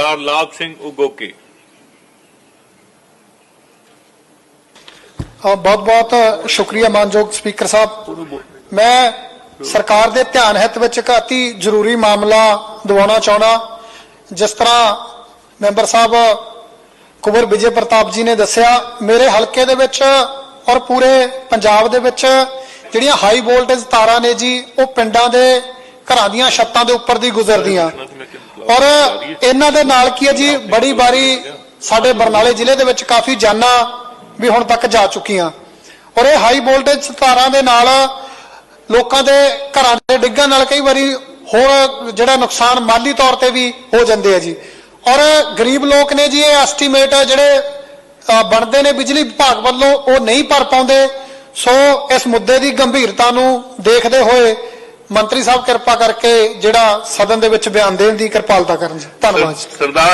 ਸਰਦਾਰ ਲਾਭ ਸਿੰਘ ਉਗੋਕੇ। ਬਹੁਤ ਬਹੁਤ ਸ਼ੁਕਰੀਆ ਮਾਨਯੋਗ ਸਪੀਕਰ ਸਾਹਿਬ। ਮੈਂ ਸਰਕਾਰ ਦੇ ਧਿਆਨ ਹਿੱਤ ਵਿੱਚ ਇੱਕ ਅਤੀ ਜ਼ਰੂਰੀ ਮਾਮਲਾ ਦਿਵਾਉਣਾ ਚਾਹੁੰਦਾ, ਜਿਸ ਤਰ੍ਹਾਂ ਮੈਂਬਰ ਸਾਹਿਬ ਕੁਵਰ ਵਿਜੇ ਪ੍ਰਤਾਪ ਜੀ ਨੇ ਦੱਸਿਆ, ਮੇਰੇ ਹਲਕੇ ਦੇ ਵਿੱਚ ਔਰ ਪੂਰੇ ਪੰਜਾਬ ਦੇ ਵਿੱਚ ਜਿਹੜੀਆਂ ਹਾਈ ਵੋਲਟੇਜ ਤਾਰਾਂ ਨੇ ਜੀ, ਉਹ ਪਿੰਡਾਂ ਦੇ ਘਰਾਂ ਦੀਆਂ ਛੱਤਾਂ ਦੇ ਉੱਪਰ ਦੀ ਗੁਜ਼ਰਦੀਆਂ। ਔਰ ਇਹਨਾਂ ਦੇ ਨਾਲ ਕੀ ਹੈ ਜੀ? ਬੜੀ ਵਾਰੀ ਸਾਡੇ ਬਰਨਾਲੇ ਜ਼ਿਲ੍ਹੇ ਦੇ ਵਿੱਚ ਕਾਫੀ ਜਾਨਾਂ ਵੀ ਹੁਣ ਤੱਕ ਜਾ ਚੁੱਕੀਆਂ। ਔਰ ਇਹ ਹਾਈ ਵੋਲਟੇਜ ਤਾਰਾਂ ਦੇ ਨਾਲ ਲੋਕਾਂ ਦੇ ਘਰਾਂ ਦੇ ਡਿੱਗਣ ਨਾਲ ਕਈ ਵਾਰੀ ਹੋਰ ਜਿਹੜਾ ਨੁਕਸਾਨ ਮਾਲੀ ਤੌਰ ਤੇ ਵੀ ਹੋ ਜਾਂਦੇ ਆ ਜੀ। ਔਰ ਗਰੀਬ ਲੋਕ ਨੇ ਜੀ, ਇਹ ਐਸਟੀਮੇਟ ਜਿਹੜੇ ਬਣਦੇ ਨੇ ਬਿਜਲੀ ਵਿਭਾਗ ਵੱਲੋਂ ਉਹ ਨਹੀਂ ਭਰ ਪਾਉਂਦੇ। ਸੋ ਇਸ ਮੁੱਦੇ ਦੀ ਗੰਭੀਰਤਾ ਨੂੰ ਦੇਖਦੇ ਹੋਏ ਮੰਤਰੀ ਸਾਹਿਬ ਕਿਰਪਾ ਕਰਕੇ ਜਿਹੜਾ ਸਦਨ ਦੇ ਵਿੱਚ ਬਿਆਨ ਦੇਣ ਦੀ ਕਿਰਪਾਲਤਾ ਕਰਨ ਜੀ। ਧੰਨਵਾਦ ਜੀ। ਸਰਦਾਰ